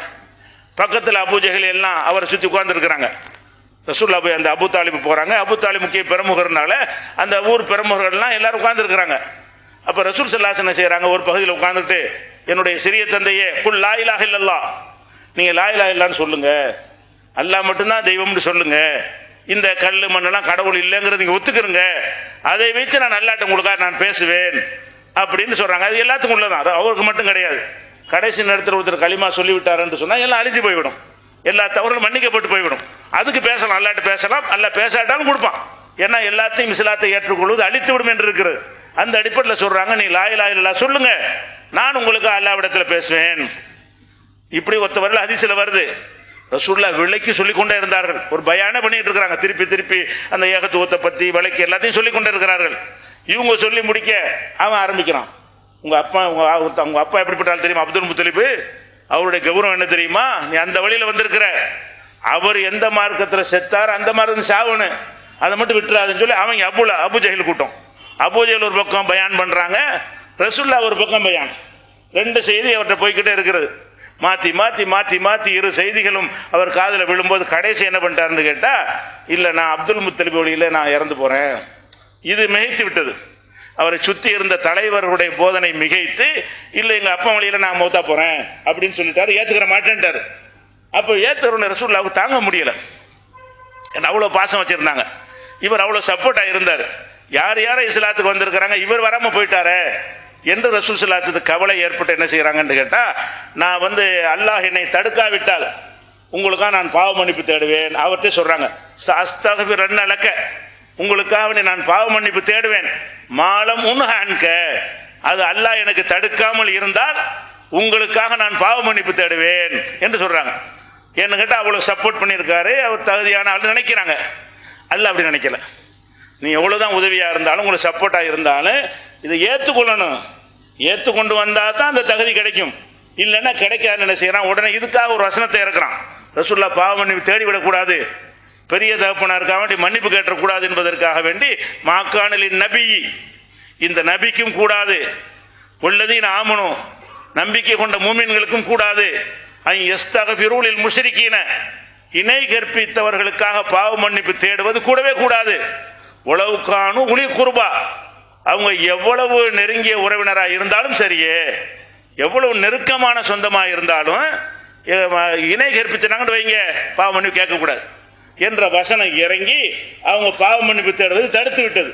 பக்கத்தில் அபூஜைகள் எல்லாம் அவரை சுற்றி உட்காந்துருக்குறாங்க ரசூல்லா போய் அந்த அபு தாலிபு போகிறாங்க அபு தாலிப் முக்கிய பிரமுகர்னால அந்த ஊர் பிரமுகர்கள்லாம் எல்லாரும் உட்காந்துருக்குறாங்க அப்போ ரசூல் சல்லாஸ் என்ன செய்கிறாங்க ஒரு பகுதியில் உட்காந்துட்டு என்னுடைய சிறிய தந்தையே குல் லாயிலாக இல்லல்லா நீங்கள் லாயிலா இல்லான்னு சொல்லுங்க. அல்லா மட்டும்தான் தெய்வம்னு சொல்லுங்க. இந்த கல் மண்ணெல்லாம் கடவுள் இல்லைங்கிறது நீங்கள் ஒத்துக்கிறங்க. அதை வைத்து நான் நல்லாட்டம் உங்களுக்காக நான் பேசுவேன் அப்படின்னு சொல்கிறாங்க அது எல்லாத்துக்கும் உள்ளதான். அது அவருக்கு மட்டும் கிடையாது. கடைசி நேரத்தில் ஒருத்தர் களிமா சொல்லிவிட்டாருன்னு சொன்னால் எல்லாம் அழிஞ்சு போய்விடும். எல்லா தவறும் மன்னிக்கப்பட்டு போய்விடும். அதுக்கு பேசலாம் அல்லாட்ட பேசலாம். அல்ல பேசாட்டாலும் கொடுப்பான். ஏன்னா எல்லாத்தையும் இஸ்லாத்தை ஏற்றுக்கொள்வது அழித்து விடும் என்று இருக்கிறது. அந்த அடிப்படையில் சொல்றாங்க நீ லாயிலா இல்லா சொல்லுங்க. நான் உங்களுக்கு அல்லாவிடத்தில் பேசுவேன். இப்படி ஒருத்தவரில் ஹதீஸ்ல வருது. ரசூல்லா விலைக்கு சொல்லிக் கொண்டே இருந்தார்கள். ஒரு பயான பண்ணிட்டு இருக்கிறாங்க. திருப்பி திருப்பி அந்த ஏகத்துவத்தை பத்தி விலைக்கு எல்லாத்தையும் சொல்லிக் கொண்டே இருக்கிறார்கள். இவங்க சொல்லி முடிக்க அவன் ஆரம்பிக்கிறான். உங்க அப்பா உங்க உங்க அப்பா எப்படிப்பட்டாலும் தெரியுமா? அப்துல் முத்தலிப்பு அவருடைய கௌரவம் என்ன தெரியுமா? நீ அந்த வழியில வந்திருக்கிற. அவர் எந்த மார்க்கத்தில் செத்தார் அந்த மார்க்கத்தில் சாவனு அதை மட்டும் விட்டுறாதுன்னு சொல்லி அவங்க அபுல அபு கூட்டம். அபு ஒரு பக்கம் பயான் பண்ணுறாங்க ரசுல்லா ஒரு பக்கம் பயான். ரெண்டு செய்தி அவர்கிட்ட போய்கிட்டே இருக்கிறது மாற்றி மாற்றி மாற்றி மாற்றி இரு செய்திகளும் அவர் காதில் விழும்போது கடைசி என்ன பண்ணிட்டாருன்னு கேட்டால் இல்லை நான் அப்துல் முத்தலிப் வழியில நான் இறந்து போகிறேன் இது மிகைத்து விட்டது. அவரை சுற்றி இருந்த தலைவருடைய போதனை மிகைத்து இல்லை எங்கள் அப்பா வழியில் நான் மூத்தா போகிறேன் அப்படின்னு சொல்லிட்டாரு. ஏற்றுக்கிற மாட்டேன்ட்டார். அப்போ ஏத்துறவன ரசூல்லாவுக்கு தாங்க முடியல. அவ்வளோ பாசம் வச்சுருந்தாங்க. இவர் அவ்வளோ சப்போர்ட்டாக இருந்தார். யார் யாரும் இஸ்லாத்துக்கு வந்திருக்கிறாங்க? இவர் வராமல் போயிட்டாரே. என்று ரசூல் சல்லாத்துக்கு கவலை ஏற்பட்டு என்ன செய்கிறாங்கன்னு கேட்டால் நான் வந்து அல்லாஹ் என்னை தடுக்காவிட்டால் உங்களுக்காக நான் பாவ மன்னிப்பு தேடுவேன். அவர்கிட்ட சொல்றாங்க அஸ்தகபிர் அலக்க உங்களுக்காக நான் பாவ மன்னிப்பு தேடுவேன். மாலம் உன்ஹான்க. அது அல்லாஹ் எனக்கு தடுக்காமல் இருந்தால் உங்களுக்காக நான் பாவ மன்னிப்பு தேடுவேன் என்று சொல்கிறாங்க என்ன கேட்டால் அவ்வளோ சப்போர்ட் பண்ணியிருக்காரு. அவர் தகுதியான ஆள் நினைக்கிறாங்க. அல்ல அப்படி நினைக்கல. நீ எவ்வளவுதான் உதவியாக இருந்தாலும் உங்களுக்கு சப்போர்ட்டாக இருந்தாலும் இதை ஏற்றுக்கொள்ளணும் ஏற்றுக்கொண்டு வந்தால் தான் அந்த தகுதி கிடைக்கும். இல்லைன்னா கிடைக்காதுன்னு என்ன செய்கிறான் உடனே இதுக்காக ஒரு வசனத்தை இறக்குறான். ரசூல்லா பாவம் மன்னிப்பு தேடி விடக்கூடாது பெரிய தகப்பனாருக்காக வேண்டி மன்னிப்பு கேட்டக்கூடாது என்பதற்காக வேண்டி மாக்காணலின் நபி இந்த நபிக்கும் கூடாது. உள்ளதையும் ஆமணும் நம்பிக்கை கொண்ட மூமின்களுக்கும் கூடாது. முஷரிக்கீன இணை கற்பித்தவர்களுக்காக பாவ மன்னிப்பு தேடுவது கூடவே கூடாது. உளவுக்கானு உளி குருபா. அவங்க எவ்வளவு நெருங்கிய உறவினராக இருந்தாலும் சரியே. எவ்வளவு நெருக்கமான சொந்தமாக இருந்தாலும் இணை கற்பித்தாங்கன்னு வைங்க. பாவ மன்னிப்பு கேட்கக்கூடாது. என்ற வசனம் இறங்கி அவங்க பாவ மன்னிப்பு தேடுவது தடுத்து விட்டது.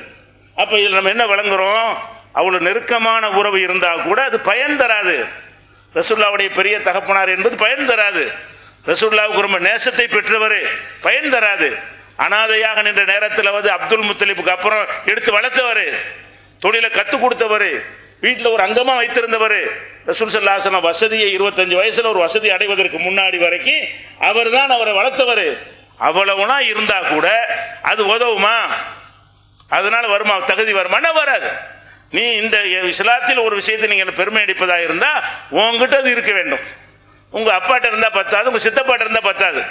அப்போ இதில் நம்ம என்ன வழங்குறோம் அவ்வளோ நெருக்கமான உறவு இருந்தால் கூட அது பயன் தராது. ரசுல்லாவுடைய பெரிய தகப்பனார் என்பது பயன் தராது. ரசுல்லாவுக்கு ரொம்ப நேசத்தை பெற்றவர் பயன் தராது. அனாதையாக நின்ற நேரத்தில் வந்து அப்துல் முத்தலிப்புக்கு அப்புறம் எடுத்து வளர்த்தவர் தொழிலை கத்து கொடுத்தவர் வீட்டில் ஒரு அங்கமா வைத்திருந்தவர். ரசூல் சல்லாசன வசதியை இருபத்தஞ்சு வயசுல ஒரு வசதி அடைவதற்கு முன்னாடி வரைக்கும் அவர் தான் அவரை வளர்த்தவர். அவ்வளவுனா இருந்தா கூட அது உதவுமா? அதனால வருமா? தகுதி வருமானா வராது. நீ இந்த இஸ்லாத்தில் ஒரு விஷயத்தை நீங்க பெருமை அடிப்பதா இருந்தா உங்ககிட்ட அது இருக்க வேண்டும். உங்க அப்பாட்ட இருந்தா பத்தாது உங்க சித்தப்பாட்ட இருந்தா பத்தாது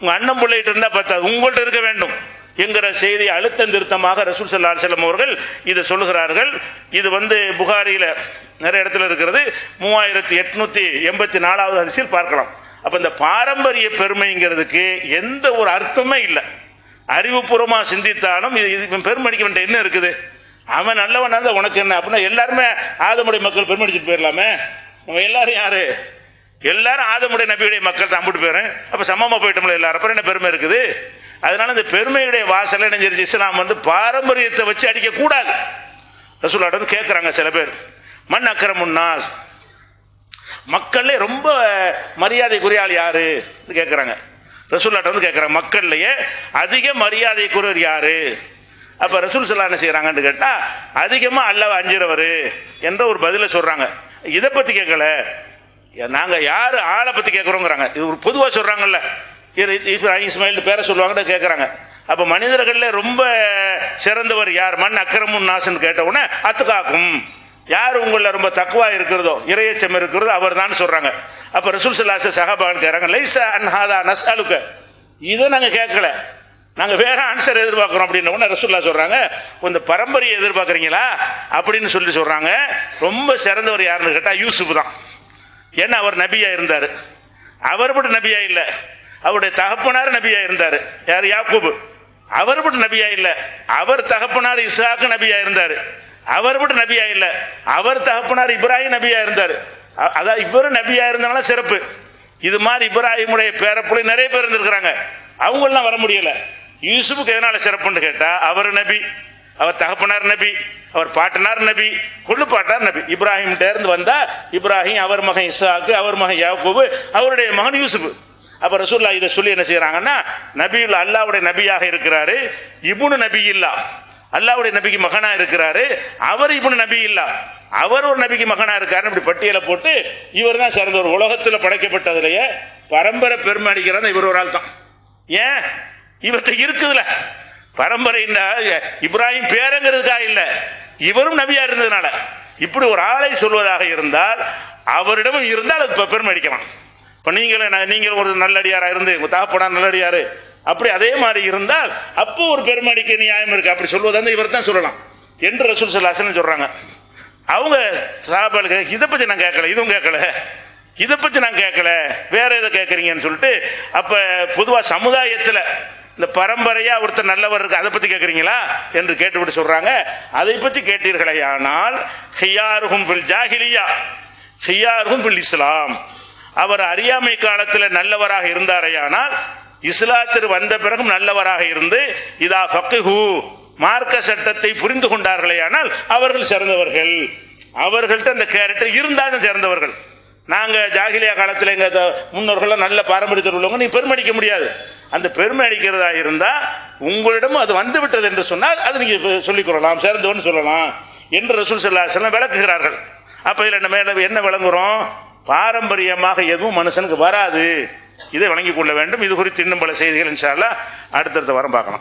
உங்க அண்ணன் பிள்ளைகிட்ட இருந்தா பத்தாது உங்கள்கிட்ட இருக்க வேண்டும் என்கிற செய்தி அழுத்தம் திருத்தமாக ரசூல் சல்லா செல்லம் அவர்கள் இதை சொல்லுகிறார்கள். இது வந்து புகாரியில நிறைய இடத்துல இருக்கிறது. மூவாயிரத்தி எட்நூத்தி எண்பத்தி நாலாவது அரிசியில் பார்க்கலாம். அப்ப இந்த பாரம்பரிய பெருமைங்கிறதுக்கு எந்த ஒரு அர்த்தமே இல்லை. அறிவுபூர்வமா சிந்தித்தாலும் இது பெருமடிக்க வேண்டிய என்ன இருக்குது? அவன் நல்லவன் இருந்தால் உனக்கு என்ன? அப்படின்னா எல்லாருமே ஆதமுடைய மக்கள் பெருமடிச்சுட்டு போயிடலாமே. நம்ம எல்லாரும் யாரு? எல்லாரும் ஆதமுடைய நபியுடைய மக்கள் தான். அம்பிட்டு போயிடும் அப்போ சமமாக போயிட்டோம்ல எல்லாரும். அப்புறம் என்ன பெருமை இருக்குது? அதனால இந்த பெருமையுடைய வாசலை நினைஞ்சிருச்சு இஸ்லாம் வந்து பாரம்பரியத்தை வச்சு அடிக்கக்கூடாது ரசூலாட்ட வந்து கேட்குறாங்க சில பேர். மண் அக்கரமுன்னாஸ் மக்கள்லே ரொம்ப மரியாதைக்குரிய ஆள் யாரு? கேட்குறாங்க ரசூல்லாட்ட வந்து கேட்குறாங்க மக்கள்லையே அதிக மரியாதைக்குரியவர் யாரு? அப்ப ரசூல் சல்லா என்ன செய்யறாங்கன்னு கேட்டா அதிகமா அல்லாஹ் அஞ்சுறவர் என்ற ஒரு பதில சொல்றாங்க. இதை பத்தி கேட்கல நாங்க யாரு ஆளை பத்தி கேட்கறோங்கிறாங்க இது ஒரு பொதுவா சொல்றாங்கல்ல. இப்ராஹிம் இஸ்மாயில் பேரை சொல்லுவாங்கன்னு கேட்கறாங்க அப்ப மனிதர்கள்ல ரொம்ப சிறந்தவர் யார்? மண் அக்கிரமும் நாசன் கேட்ட உடனே அத்துக்காக்கும் யார் உங்களில் ரொம்ப தக்குவா இருக்கிறதோ இறையச்சம் இருக்கிறதோ அவர் தான் சொல்றாங்க. அப்ப ரசூல் சல்லாச சஹாபான் கேட்கறாங்க லைசா அன்ஹாதா நஸ் அலுக்க இதை நாங்க கேட்கல நாங்கள் வேற ஆன்சர் எதிர்பார்க்குறோம் அப்படின்ன உடனே ரசூல்லா சொல்கிறாங்க இந்த பரம்பரையை எதிர்பார்க்குறீங்களா? அப்படின்னு சொல்லி சொல்கிறாங்க ரொம்ப சிறந்தவர் யாருன்னு கேட்டால் யூசுப் தான். ஏன்னா அவர் நபியாக இருந்தார். அவர் மட்டும் நபியா இல்லை. அவருடைய தகப்பனார் நபியா இருந்தார். யார்? யாக்கூபு. அவர் மட்டும் நபியா இல்லை. அவர் தகப்பனார் இசாக்கு நபியா இருந்தார். அவர் மட்டும் நபியா இல்லை. அவர் தகப்பனார் இப்ராஹிம் நபியா இருந்தார். அதான் இவரும் நபியா இருந்தனால சிறப்பு. இது மாதிரி இப்ராஹிமுடைய பேரப்புள்ளி நிறைய பேர் இருந்திருக்கிறாங்க. அவங்களாம் வர முடியலை. யூசுஃபுக்கு எதனால சிறப்புன்னு கேட்டா அவர் நபி அவர் தகப்பனார் நபி அவர் பாட்டனார் நபி கொள்ளு பாட்டார் நபி. இப்ராஹிம் இருந்து வந்தா இப்ராஹிம் அவர் மகன் இசாக்கு அவர் மகன் யாக்கூபு அவருடைய மகன் யூசுப் அப்ப ரசூல்லா இதை சொல்லி என்ன செய்யறாங்கன்னா நபியுல் அல்லாவுடைய நபியாக இருக்கிறாரு இபுனு நபி இல்லா அல்லாவுடைய நபிக்கு மகனா இருக்கிறாரு அவர் இபுனு நபி இல்லா அவர் ஒரு நபிக்கு மகனா இருக்காரு இப்படி பட்டியலை போட்டு இவர் தான் ஒரு உலகத்துல படைக்கப்பட்டதுலயே பரம்பரை பெருமை அடிக்கிறது இவர் ஒரு ஆள் தான் ஏன்? இவர்கிட்ட இருக்குதுல. பரம்பரைன்னா இப்ராஹிம் பேரங்கிறதுக்காக இல்லை. இவரும் நபியா இருந்ததுனால. இப்படி ஒரு ஆளை சொல்வதாக இருந்தால் அவரிடமும் இருந்தால் அது பெருமை அடிக்கலாம். இப்போ நீங்களே நான் நீங்கள் ஒரு நல்லடியாரா இருந்து உங்க தாப்படா நல்லடியாரு அப்படி அதே மாதிரி இருந்தால் அப்போ ஒரு பெருமை அடிக்க நியாயம் இருக்கு. அப்படி சொல்வது வந்து இவர் தான் சொல்லலாம். என்று ரசூல் சொல்லாசன் சொல்றாங்க. அவங்க சாப்பாடு இதை பத்தி நான் கேட்கல இதுவும் கேட்கல. இதை பத்தி நான் கேட்கல வேற எதை கேட்குறீங்கன்னு சொல்லிட்டு அப்ப பொதுவா சமுதாயத்துல இந்த பரம்பரையா ஒருத்தர் நல்லவர் இருக்கு அதை பத்தி கேட்குறீங்களா என்று கேட்டுவிட்டு சொல்றாங்க. அதை பத்தி கேட்டீர்களே ஆனால் ஹியாருகும் ஃபில் ஜாகிலியா ஹியாருஹும் ஃபில் இஸ்லாம். அவர் அறியாமை காலத்தில் நல்லவராக இருந்தாரையானால் இஸ்லாத்திற்கு வந்த பிறகும் நல்லவராக இருந்து இதா ஃபக்கு மார்க்க சட்டத்தை புரிந்து கொண்டார்களேயானால் அவர்கள் சிறந்தவர்கள். அவர்கள்ட்ட அந்த கேரக்டர் இருந்தாலும் சிறந்தவர்கள். நாங்கள் ஜாகிலியா காலத்தில் எங்கள் முன்னோர்கள்லாம் நல்ல பாரம்பரியத்தில் உள்ளவங்க நீ பெருமடிக்க முடியாது. அந்த பெருமை அடிக்கிறதா இருந்தா உங்களிடமும் அது வந்து விட்டது என்று சொன்னால் அது நீங்க சொல்லிக் கொள்ளலாம் சேர்ந்தவன் சொல்லலாம் என்று ரசூல் ஸல்லல்லாஹு விளக்குகிறார்கள். அப்ப இதில் நம்ம என்ன- விளங்குறோம்? பாரம்பரியமாக எதுவும் மனுஷனுக்கு வராது. இதை வழங்கிக் கொள்ள வேண்டும். இது குறித்து இன்னும் பல செய்திகள் இன்ஷால்லா அடுத்தடுத்த வாரம் பார்க்கலாம்.